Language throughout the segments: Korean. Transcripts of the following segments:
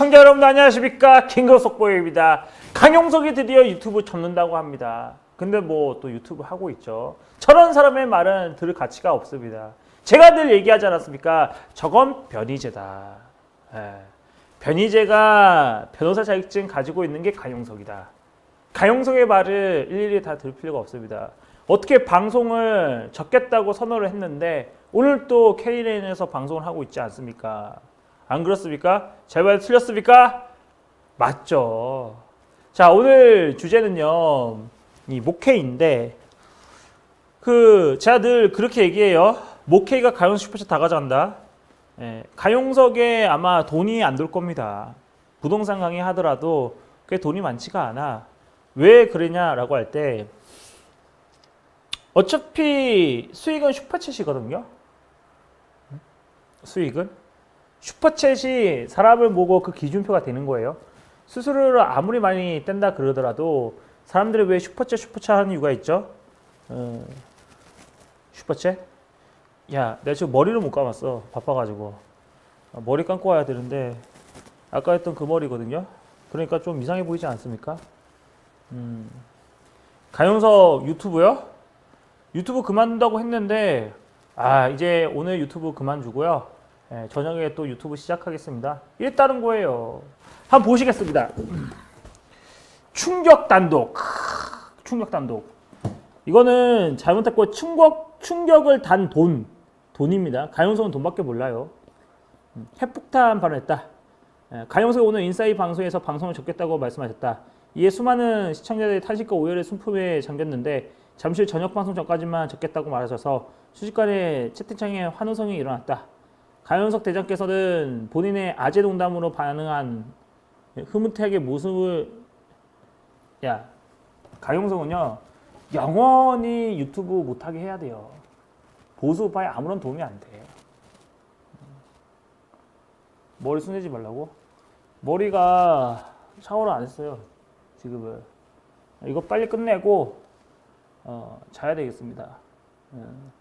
시청자 여러분 안녕하십니까 킹거 속보입니다. 강용석이 드디어 유튜브 접는다고 합니다. 근데 뭐 또 유튜브 하고 있죠. 저런 사람의 말은 들을 가치가 없습니다. 제가 늘 얘기하지 않았습니까? 저건 변희재다. 예. 변희재가 변호사 자격증 가지고 있는 게 강용석이다. 강용석의 말을 일일이 다 들을 필요가 없습니다. 어떻게 방송을 접겠다고 선언을 했는데 오늘 또 K레인에서 방송을 하고 있지 않습니까? 안 그렇습니까? 제말 틀렸습니까? 맞죠. 자, 오늘 주제는요, 이 목회인데, 그, 제가 늘 그렇게 얘기해요. 목회가 가용석 슈퍼챗 다 가져간다. 예, 가용석에 아마 돈이 안들 겁니다. 부동산 강의 하더라도 그게 돈이 많지가 않아. 왜 그러냐라고 할 때, 어차피 수익은 슈퍼챗이거든요. 수익은? 슈퍼챗이 사람을 보고 그 기준표가 되는 거예요. 수수료를 아무리 많이 뗀다 그러더라도 사람들이 왜 슈퍼챗 슈퍼챗 하는 이유가 있죠? 어, 슈퍼챗? 야, 내가 지금 머리를 못 감았어. 바빠가지고. 아, 머리 감고 와야 되는데 아까 했던 그 머리거든요. 그러니까 좀 이상해 보이지 않습니까? 음. 가용석 유튜브요? 유튜브 그만둔다고 했는데 아 이제 오늘 유튜브 그만두고요. 예, 저녁에 또 유튜브 시작하겠습니다. 이랬다는 거예요. 한번 보시겠습니다. 충격 단독. 충격 단독. 이거는 잘못했고 충격 충격을 단 돈. 돈입니다. 가용석은 돈밖에 몰라요. 음, 핵폭탄 발언했다. 예, 가용석이 오늘 인사이 방송에서 방송을 접겠다고 말씀하셨다. 이에 수많은 시청자들이 탄식과 오열의 순품에 잠겼는데 잠시 후 저녁 방송 전까지만 접겠다고 말하셔서 순식간에 채팅창에 환호성이 일어났다. 가연석 대장께서는 본인의 아재 농담으로 반응한 흐뭇하게 모습을 야 가용석은요 영원히 유튜브 못하게 해야 돼요. 보수 우파에 아무런 도움이 안 돼. 머리 순내지 말라고? 머리가 샤워를 안 했어요 지금은. 이거 빨리 끝내고 어, 자야 되겠습니다. 음.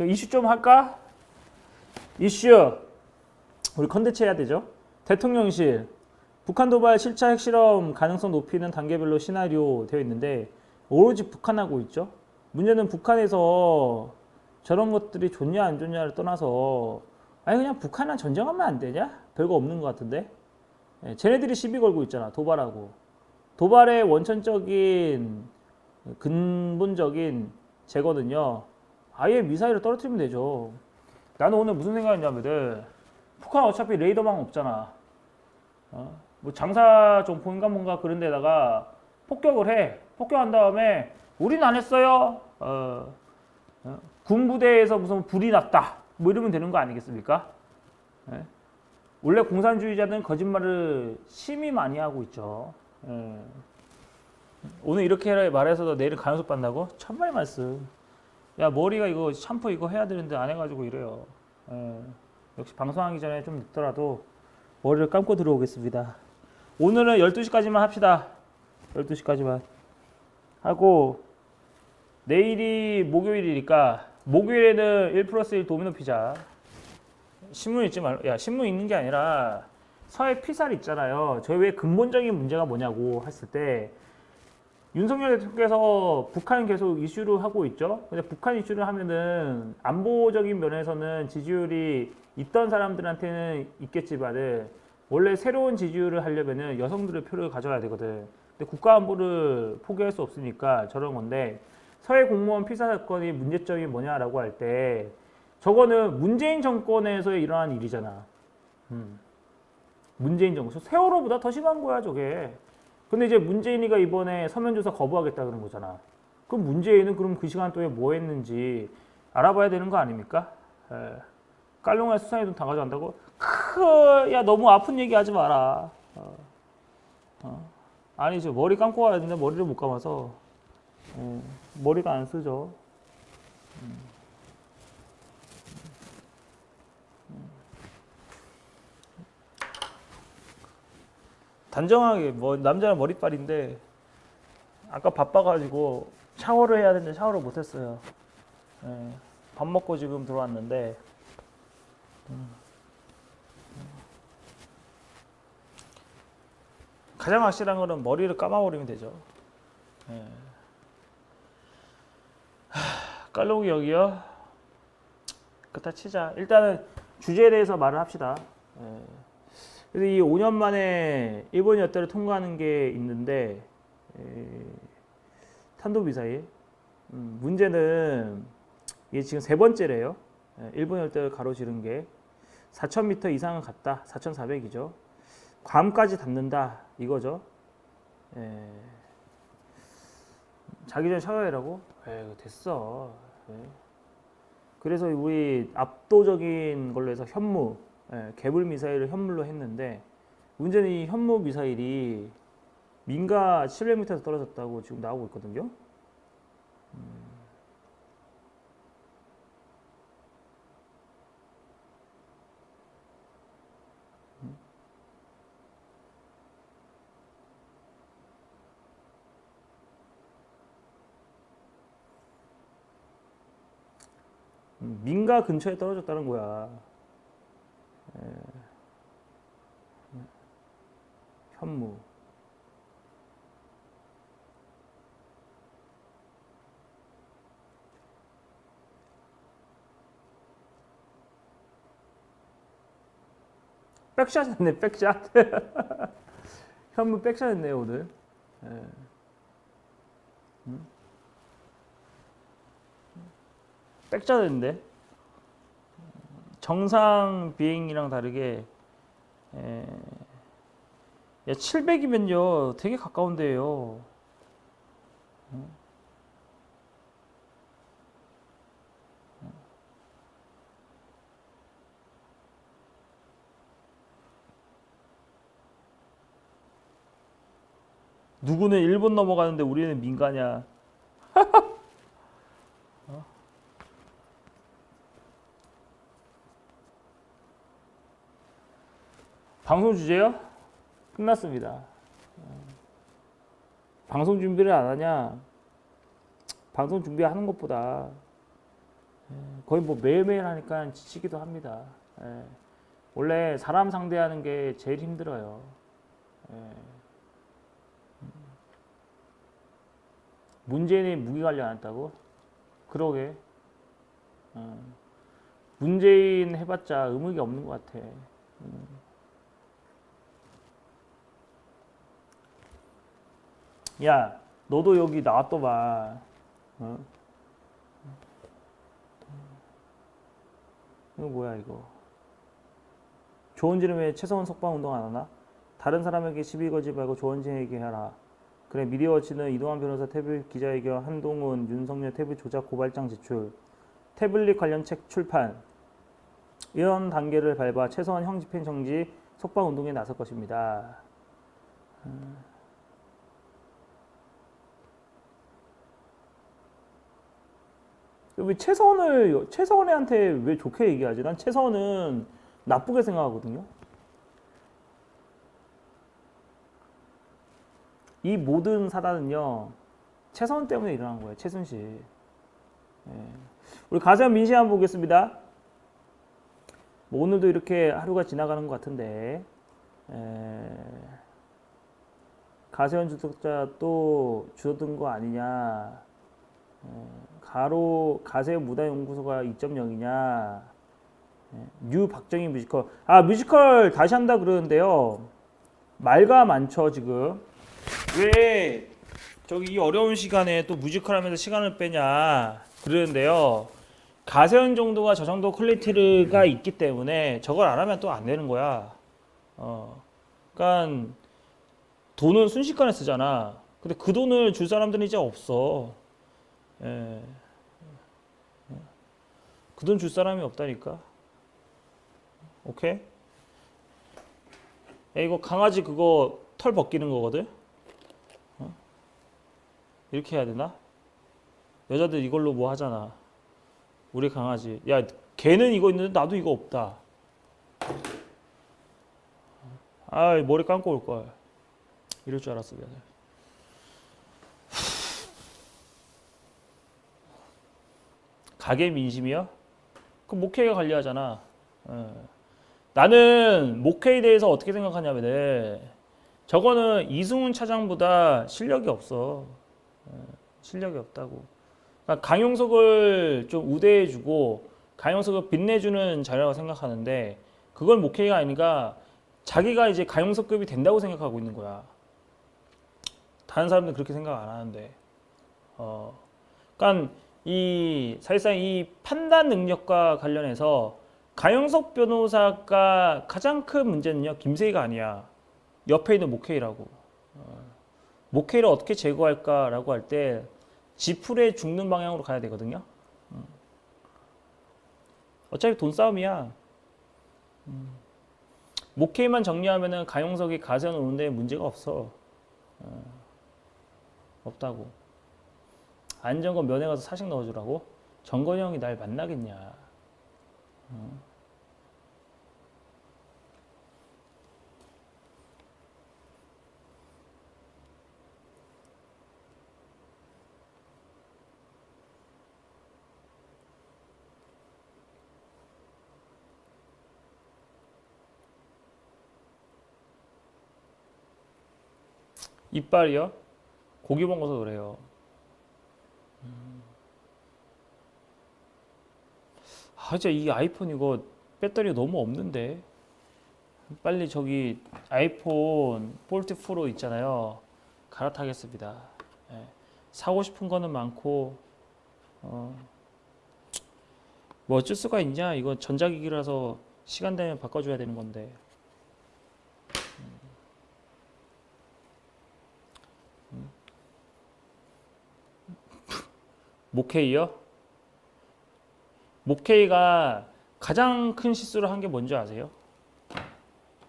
음? 그 이슈 좀 할까? 이슈 우리 컨텐츠 해야 되죠. 대통령실 북한 도발 실차 핵실험 가능성 높이는 단계별로 시나리오 되어 있는데 오로지 북한하고 있죠. 문제는 북한에서 저런 것들이 좋냐 안 좋냐를 떠나서 아니 그냥 북한이랑 전쟁하면 안 되냐? 별거 없는 것 같은데. 예, 쟤네들이 시비 걸고 있잖아 도발하고 도발의 원천적인 근본적인 제거는요 아예 미사일을 떨어뜨리면 되죠. 나는 오늘 무슨 생각했냐면은 북한 어차피 레이더망 없잖아. 어? 뭐 장사 좀 보인가 뭔가 그런 데다가 폭격을 해. 폭격한 다음에 우린 안 했어요. 어, 어? 군부대에서 무슨 불이 났다. 뭐 이러면 되는 거 아니겠습니까? 예? 원래 공산주의자들은 거짓말을 심히 많이 하고 있죠. 예. 오늘 이렇게 말해서 내일 가연속 받는다고? 천만의 말씀. 야 머리가 이거 샴푸 이거 해야 되는데 안 해가지고 이래요. 예. 역시 방송하기 전에 좀 늦더라도 머리를 감고 들어오겠습니다. 오늘은 12시까지만 합시다. 12시까지만 하고 내일이 목요일이니까 목요일에는 1 플러스 1 도미노 피자 신문 읽지 말. 야 신문 읽는 게 아니라 서해 피살 있잖아요. 저희 왜 근본적인 문제가 뭐냐고 했을 때 윤석열 대통령께서 북한 계속 이슈를 하고 있죠. 근데 북한 이슈를 하면은 안보적인 면에서는 지지율이 있던 사람들한테는 있겠지만은 원래 새로운 지지율을 하려면은 여성들의 표를 가져야 되거든. 근데 국가 안보를 포기할 수 없으니까 저런 건데 서해 공무원 피사 사건이 문제점이 뭐냐라고 할 때 저거는 문재인 정권에서 일어난 일이잖아. 음. 문재인 정권 세월호보다 더 심한 거야 저게. 근데 이제 문재인이가 이번에 서면 조사 거부하겠다 그런 거잖아. 그럼 문재인은 그럼 그 시간 동에 뭐 했는지 알아봐야 되는 거 아닙니까? 예. 깔롱에 수사에 돈다 가져간다고? 크, 야 너무 아픈 얘기 하지 마라. 어. 어. 아니 저 머리 감고 와야 되는데 머리를 못 감아서 예. 머리가 안 쓰죠. 단정하게 뭐 남자는 머리빨인데 아까 바빠가지고 샤워를 해야 되는데 샤워를 못했어요. 예, 밥 먹고 지금 들어왔는데 음. 가장 확실한 거는 머리를 감아버리면 되죠. 예. 하, 깔롱이 여기요. 그다 치자. 일단은 주제에 대해서 말을 합시다. 예. 그래서 이 5년 만에 일본 여대를 통과하는 게 있는데 에, 탄도 미사일 음, 문제는 이게 지금 세 번째래요. 에, 일본 열대를 가로지른 게 4,000m 이상은 갔다. 4,400이죠. 괌까지 닿는다 이거죠. 에, 자기 전 샤워해라고? 에이 됐어. 에. 그래서 우리 압도적인 걸로 해서 현무 예, 개불 미사일을 현물로 했는데 문제는 이 현무 미사일이 민가 700m에서 떨어졌다고 지금 나오고 있거든요. 음, 민가 근처에 떨어졌다는 거야. 현무. 백샷 했네, 백샷. 현무 백샷 했네, 오늘. 예. 음? 백샷 했는데. 정상 비행이랑 다르게 에, 야 700이면요 되게 가까운데요. 누구는 일본 넘어가는데 우리는 민가냐? 방송 주제요? 끝났습니다. 방송 준비를 안 하냐? 방송 준비하는 것보다 거의 뭐 매일매일 하니까 지치기도 합니다. 예. 원래 사람 상대하는 게 제일 힘들어요. 예. 문재인이 무기 관리 안 했다고? 그러게. 어. 문재인 해봤자 의무가 없는 것 같아. 음. 야, 너도 여기 나왔더 봐. 어? 이거 뭐야 이거? 조원진은 왜 최성원 석방 운동 안 하나? 다른 사람에게 시비 걸지 말고 조원진에게 해라. 그래 미디어워치는 이동환 변호사 태블릿 기자회견 한동훈 윤석열 태블릿 조작 고발장 제출 태블릿 관련 책 출판 이런 단계를 밟아 최소한 형 집행 정지 석방 운동에 나설 것입니다. 음. 왜 최선을 최선애한테 왜 좋게 얘기하지? 난 최선은 나쁘게 생각하거든요. 이 모든 사단은요 최선 때문에 일어난 거예요. 최순실. 예. 우리 가세현 민씨 한번 보겠습니다. 뭐 오늘도 이렇게 하루가 지나가는 것 같은데 에... 가세현 주석자 또 줄어든 거 아니냐? 에... 가로 가세 무다연구소가 2.0이냐 예, 뉴 박정희 뮤지컬. 아 뮤지컬 다시 한다 그러는데요. 말가 많죠 지금. 왜 저기 이 어려운 시간에 또 뮤지컬 하면서 시간을 빼냐 그러는데요. 가세현 정도가 저 정도 퀄리티가 있기 때문에 저걸 안 하면 또 안 되는 거야. 어. 그러니까 돈은 순식간에 쓰잖아. 근데 그 돈을 줄 사람들은 이제 없어. 예. 그돈 줄 사람이 없다니까. 오케이? 야, 이거 강아지 그거 털 벗기는 거거든? 어? 이렇게 해야 되나? 여자들 이걸로 뭐 하잖아. 우리 강아지. 야, 걔는 이거 있는데 나도 이거 없다. 아, 머리 감고 올 걸. 이럴 줄 알았어, 미안해. 가게 민심이요? 그 목회가 관리하잖아. 예. 나는 목회에 대해서 어떻게 생각하냐면은 저거는 이승훈 차장보다 실력이 없어. 예, 실력이 없다고. 그러니까 강용석을 좀 우대해주고 강용석을 빛내주는 자료라고 생각하는데 그건 목회가 아니라 자기가 이제 강용석급이 된다고 생각하고 있는 거야. 다른 사람들은 그렇게 생각 안 하는데. 어. 그러니까 이 사실상 이 판단 능력과 관련해서 가영석 변호사가 가장 큰 문제는요 김세희가 아니야. 옆에 있는 목회이라고. 어, 목회를 어떻게 제거할까라고 할 때 지풀에 죽는 방향으로 가야 되거든요. 음. 어차피 돈 싸움이야. 음. 목회만 정리하면은 가영석이 가세현 오는데 문제가 없어. 어, 없다고 안정권 면회 가서 사식 넣어주라고 정건이 형이 날 만나겠냐 어. 이빨이요? 고기 먹어서 그래요. 아, 진짜 이 아이폰 이거 배터리 너무 없는데. 빨리 저기 아이폰 폴트 프로 있잖아요. 갈아타겠습니다. 예. 사고 싶은 거는 많고, 어, 뭐 어쩔 수가 있냐? 이거 전자기기라서 시간 되면 바꿔줘야 되는 건데. 목회이요? 목회이가 가장 큰 실수를 한 게 뭔지 아세요?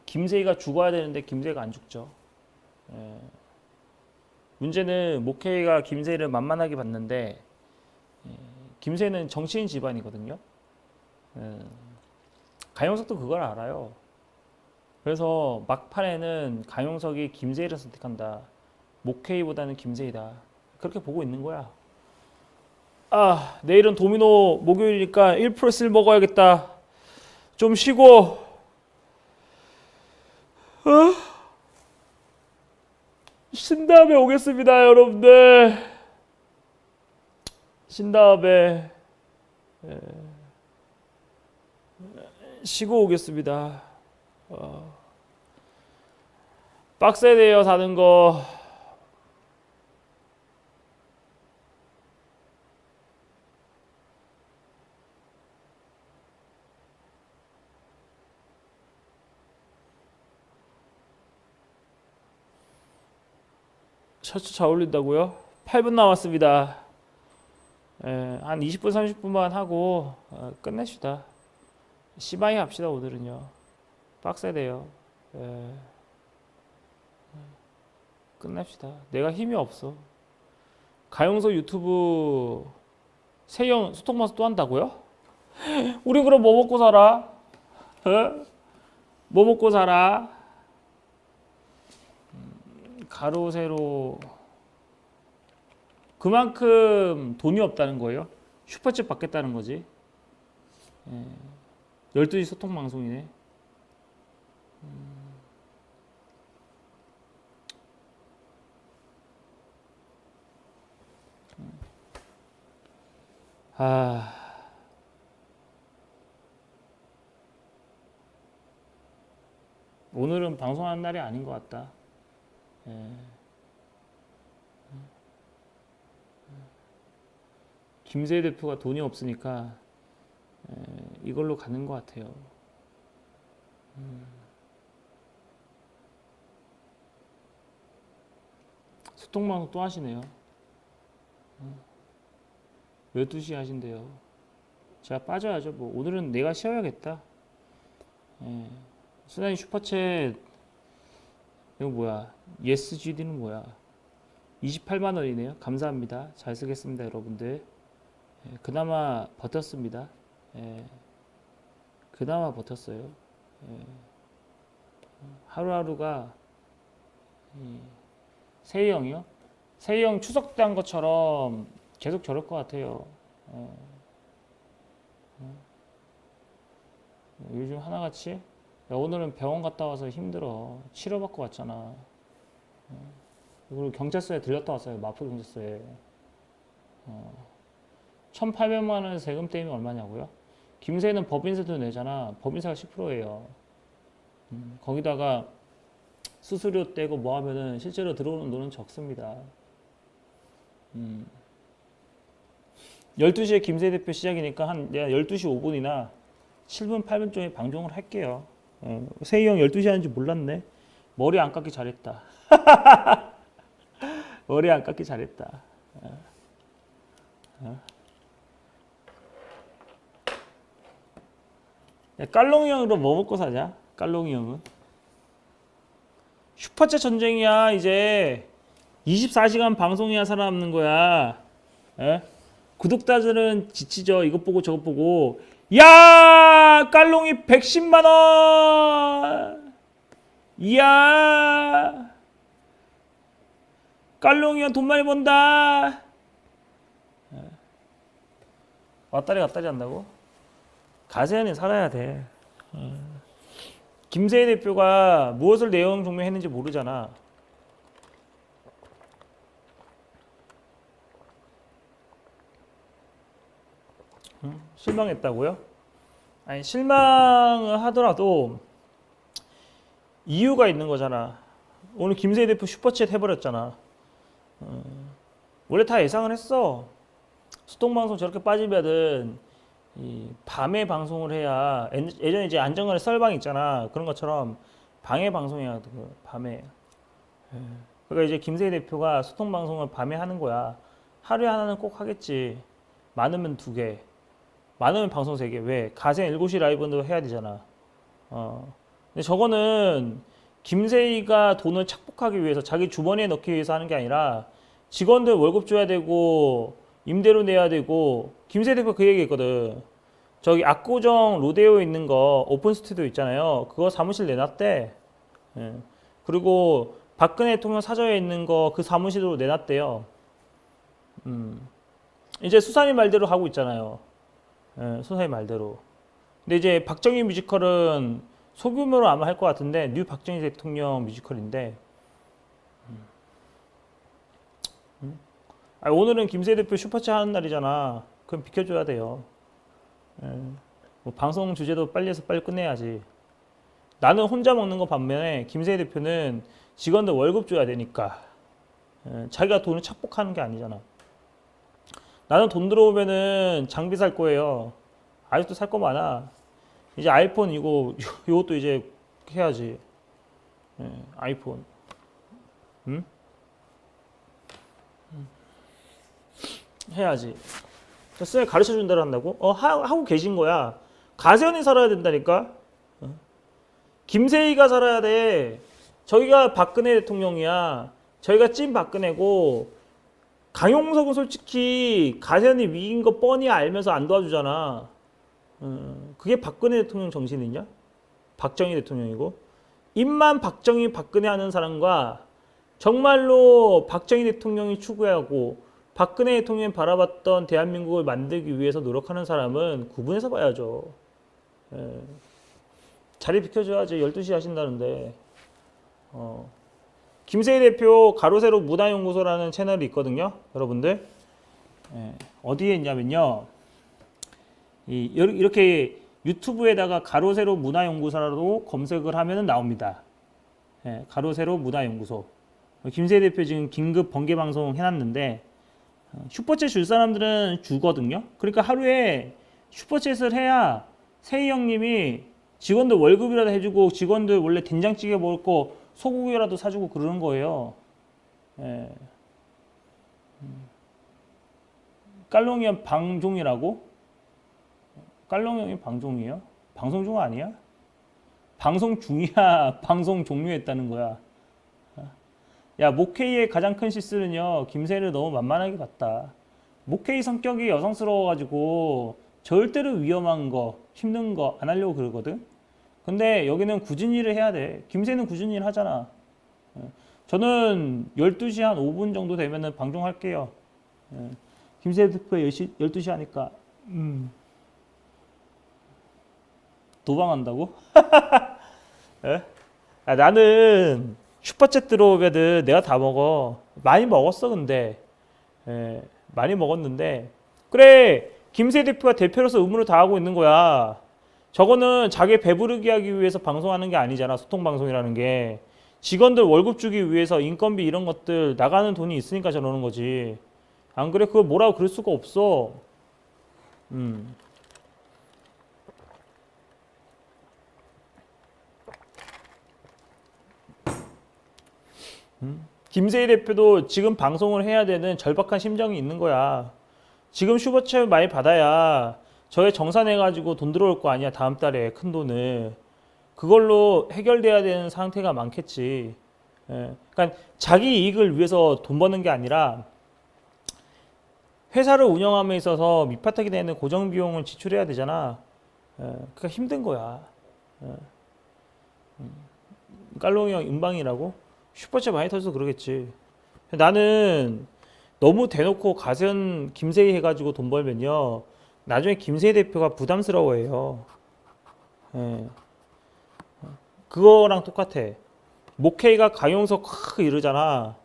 김세희가 죽어야 되는데 김세희가 안 죽죠. 예. 문제는 목회이가 김세희를 만만하게 봤는데 예. 김세희는 정치인 집안이거든요. 예. 가영석도 그걸 알아요. 그래서 막판에는 가영석이 김세희를 선택한다. 목회이보다는 김세희다. 그렇게 보고 있는 거야. 아, 내일은 도미노 목요일이니까 1%를 먹어야겠다. 좀 쉬고. 어? 쉰 다음에 오겠습니다, 여러분들. 쉰 다음에 예. 쉬고 오겠습니다. 어. 빡세네요, 사는 거. 셔츠 잘 어울린다고요? 8분 남았습니다. 예, 한 20분 30분만 하고 어, 끝냅시다. 시바이 합시다 오늘은요. 빡세대요. 예. 끝냅시다. 내가 힘이 없어. 가영석 유튜브 세영 소통마스 또 한다고요? 우리 그럼 뭐 먹고 살아? 어? 뭐 먹고 살아? 가로 세로 그만큼 돈이 없다는 거예요. 슈퍼챗 받겠다는 거지. 예. 12시 소통 방송이네. 음. 아. 오늘은 방송하는 날이 아닌 것 같다. 예. 김세 대표가 돈이 없으니까 예, 이걸로 가는 것 같아요. 음. 소통방송 또 하시네요. 12시 하신대요. 제가 빠져야죠. 뭐 오늘은 내가 쉬어야겠다. 예. 수단이 슈퍼챗 이거 뭐야? 예스GD는 뭐야? 28만 원이네요. 감사합니다. 잘 쓰겠습니다, 여러분들. 예, 그나마 버텼습니다. 예, 그나마 버텼어요. 예, 하루하루가 이 세희 형이요? 세희 형 추석 때 한 것처럼 계속 저럴 것 같아요. 예. 예. 요즘 하나같이 야, 오늘은 병원 갔다 와서 힘들어. 치료받고 왔잖아. 어. 그리고 경찰서에 들렸다 왔어요. 마포 경찰서에. 어. 1,800만 원 세금 떼면 얼마냐고요? 김세는 법인세도 내잖아. 법인세가 10%예요. 음, 거기다가 수수료 떼고 뭐 하면은 실제로 들어오는 돈은 적습니다. 음. 12시에 김세 대표 시작이니까 한 내가 12시 5분이나 7분, 8분쯤에 방송을 할게요. 어, 세희 형 12시 하는지 몰랐네. 머리 안 깎기 잘했다. 머리 안 깎기 잘했다. 야, 깔롱이 형으로 뭐 먹고 사냐? 깔롱이 형은. 슈퍼챗 전쟁이야, 이제. 24시간 방송해야 살아남는 거야. 에? 구독자들은 지치죠. 이것 보고 저것 보고. 야! 깔롱이 110만 원. 이야. 깔롱이 형돈 많이 번다. 예. 왔다리 갔다리 한다고? 가세현이 살아야 돼. 어. 김세희 대표가 무엇을 내용 종료했는지 모르잖아. 응? 실망했다고요? 아니 실망을 하더라도 이유가 있는 거잖아. 오늘 김세희 대표 슈퍼챗 해버렸잖아. 어, 원래 다 예상을 했어. 수동방송 저렇게 빠지면은 이 밤에 방송을 해야 엔- 예전에 이제 안정관의 썰방 있잖아. 그런 것처럼 방에 방송해야 돼. 그 밤에. 예. 그러니까 이제 김세희 대표가 소통방송을 밤에 하는 거야. 하루에 하나는 꼭 하겠지. 많으면 두 개. 많으면 방송 세 개. 왜? 가생 7시 라이브도 해야 되잖아. 어. 근데 저거는 김세희가 돈을 착복하기 위해서 자기 주머니에 넣기 위해서 하는 게 아니라 직원들 월급 줘야 되고 임대료 내야 되고 김세희 대표 그 얘기했거든. 저기 압구정 로데오에 있는 거 오픈 스튜디오 있잖아요. 그거 사무실 내놨대. 예. 그리고 박근혜 대통령 사저에 있는 거 그 사무실로 내놨대요. 음. 이제 수사님 말대로 하고 있잖아요. 예, 수사님 말대로. 근데 이제 박정희 뮤지컬은 소규모로 아마 할 것 같은데 뉴 박정희 대통령 뮤지컬인데 음? 아, 오늘은 김세 대표 슈퍼챗 하는 날이잖아. 그럼 비켜줘야 돼요. 예. 뭐 방송 주제도 빨리 해서 빨리 끝내야지. 나는 혼자 먹는 거 반면에 김세 대표는 직원들 월급 줘야 되니까 예, 자기가 돈을 착복하는 게 아니잖아. 나는 돈 들어오면은 장비 살 거예요. 아직도 살 거 많아. 이제 아이폰 이거 이것도 이제 해야지. 예, 아이폰. 응? 해야지. 쌤 가르쳐 준다고 한다고? 어 하, 하고 계신 거야. 가세현이 살아야 된다니까. 어? 김세희가 살아야 돼. 저기가 박근혜 대통령이야. 저희가 찐 박근혜고 강용석은 솔직히 가세현이 위인 거 뻔히 알면서 안 도와주잖아. 어, 그게 박근혜 대통령 정신이냐? 박정희 대통령이고 입만 박정희 박근혜 하는 사람과 정말로 박정희 대통령이 추구하고 박근혜 대통령이 바라봤던 대한민국을 만들기 위해서 노력하는 사람은 구분해서 봐야죠. 예. 자리 비켜줘야지 12시 하신다는데 어. 김세희 대표 가로세로 문화연구소라는 채널이 있거든요. 여러분들 예. 어디에 있냐면요. 이, 이렇게 유튜브에다가 가로세로 문화연구소라고 검색을 하면 나옵니다. 예, 가로 세로 문화연구소. 김세희 대표 지금 긴급 번개 방송 해놨는데 어, 슈퍼챗 줄 사람들은 주거든요. 그러니까 하루에 슈퍼챗을 해야 세희 형님이 직원들 월급이라도 해주고 직원들 원래 된장찌개 먹을 거 소고기라도 사주고 그러는 거예요. 예. 음. 깔롱이 형 방종이라고? 깔롱이 형이 방종이에요? 방송 중 아니야? 방송 중이야. 방송 종료했다는 거야. 야 목회의 가장 큰 실수는요 김세를 너무 만만하게 봤다. 목회의 성격이 여성스러워가지고 절대로 위험한 거, 힘든 거 안 하려고 그러거든. 근데 여기는 굳은 일을 해야 돼. 김세는 굳은 일 하잖아. 예. 저는 12시 한 5분 정도 되면은 방송할게요. 예. 김세 대표 10시, 12시 하니까 음. 도망한다고? 예? 아, 나는 슈퍼챗 들어오면은 내가 다 먹어. 많이 먹었어 근데 예, 많이 먹었는데 그래 김세 대표가 대표로서 의무를 다하고 있는 거야. 저거는 자기 배부르게 하기 위해서 방송하는 게 아니잖아. 소통 방송이라는 게 직원들 월급 주기 위해서 인건비 이런 것들 나가는 돈이 있으니까 저러는 거지. 안 그래? 그걸 뭐라고 그럴 수가 없어. 음. 김세희 대표도 지금 방송을 해야 되는 절박한 심정이 있는 거야. 지금 슈퍼챗 많이 받아야 저에 정산해가지고 돈 들어올 거 아니야 다음 달에 큰 돈을 그걸로 해결돼야 되는 상태가 많겠지. 예. 그러니까 자기 이익을 위해서 돈 버는 게 아니라 회사를 운영함에 있어서 밑바닥이 되는 고정 비용을 지출해야 되잖아. 예. 그러니까 힘든 거야. 예. 음. 깔롱이 형 음방이라고? 슈퍼챗 많이 터져서 그러겠지. 나는 너무 대놓고 가세현 김세희 해가지고 돈 벌면요. 나중에 김세희 대표가 부담스러워해요. 예. 그거랑 똑같아. 목회가 강용석 확 이러잖아.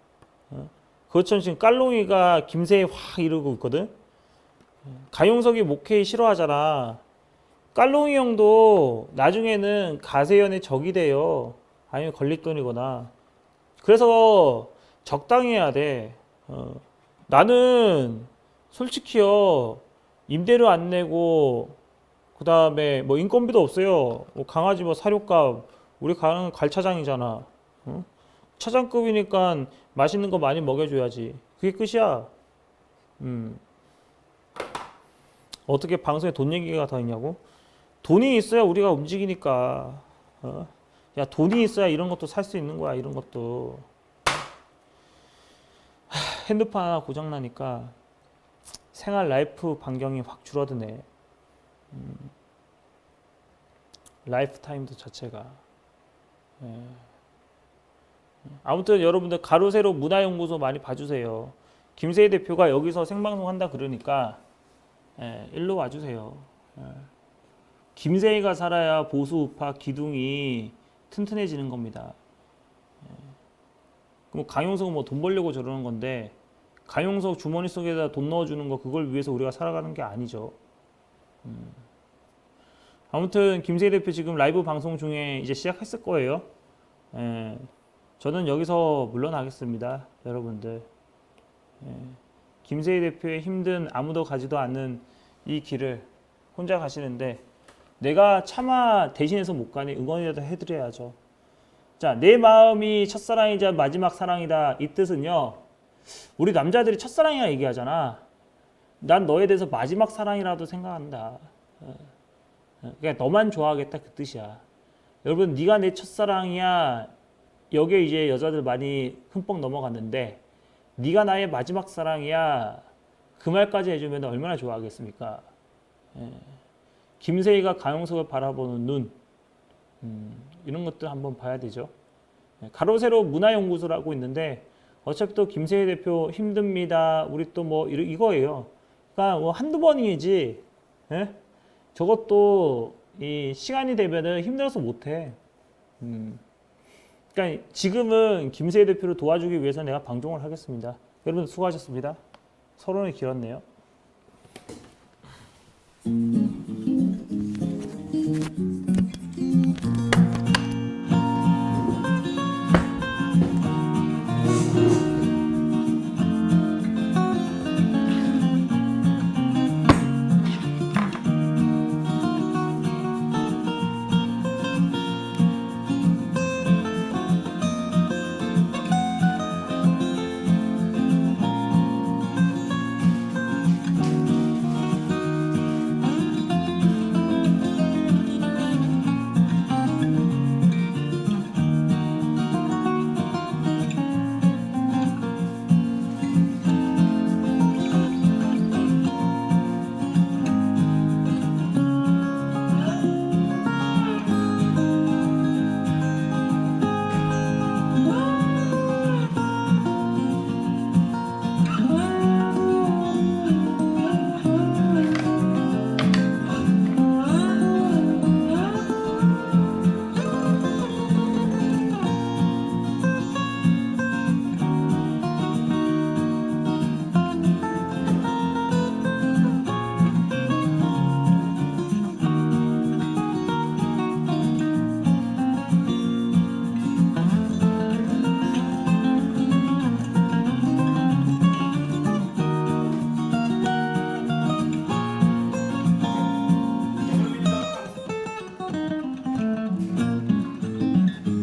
어? 그것처럼 지금 깔롱이가 김세희 확 이러고 있거든. 강용석이 목회 싫어하잖아. 깔롱이 형도 나중에는 가세현의 적이 돼요. 아니면 걸릴돈이거나. 그래서 적당히 해야 돼. 어. 나는 솔직히요 임대료 안 내고 그 다음에 뭐 인건비도 없어요. 뭐 강아지 뭐 사료값 우리 가는 갈차장이잖아. 어? 차장급이니까 맛있는 거 많이 먹여줘야지. 그게 끝이야. 음. 어떻게 방송에 돈 얘기가 더 있냐고? 돈이 있어야 우리가 움직이니까. 어? 야 돈이 있어야 이런 것도 살 수 있는 거야. 이런 것도. 하, 핸드폰 하나 고장 나니까 생활 라이프 반경이 확 줄어드네. 음. 라이프 타임도 자체가. 예. 아무튼 여러분들 가로세로 문화연구소 많이 봐주세요. 김세희 대표가 여기서 생방송 한다 그러니까 예, 일로 와주세요. 예. 김세희가 살아야 보수 우파 기둥이 튼튼해지는 겁니다. 예. 그럼 강용석은 뭐 돈 벌려고 저러는 건데 강용석 주머니 속에다 돈 넣어주는 거 그걸 위해서 우리가 살아가는 게 아니죠. 음. 아무튼 김세희 대표 지금 라이브 방송 중에 이제 시작했을 거예요. 예. 저는 여기서 물러나겠습니다, 여러분들. 예. 김세희 대표의 힘든 아무도 가지도 않는 이 길을 혼자 가시는데 내가 차마 대신해서 못 가니 응원이라도 해드려야죠. 자, 내 마음이 첫사랑이자 마지막 사랑이다. 이 뜻은요. 우리 남자들이 첫사랑이라 얘기하잖아. 난 너에 대해서 마지막 사랑이라도 생각한다. 어. 그러니까 너만 좋아하겠다 그 뜻이야. 여러분, 네가 내 첫사랑이야. 여기에 이제 여자들 많이 흠뻑 넘어갔는데 네가 나의 마지막 사랑이야. 그 말까지 해주면 얼마나 좋아하겠습니까? 예. 김세희가 강용석을 바라보는 눈 음, 이런 것들 한번 봐야 되죠. 예. 가로세로 문화연구소라고 있는데 어차피 또 김세희 대표 힘듭니다. 우리 또 뭐 이거예요. 그러니까 뭐 한두 번이지. 예? 저것도 이 시간이 되면은 힘들어서 못해. 음. 그러니까 지금은 김세희 대표를 도와주기 위해서 내가 방송을 하겠습니다. 여러분 수고하셨습니다. 서론이 길었네요.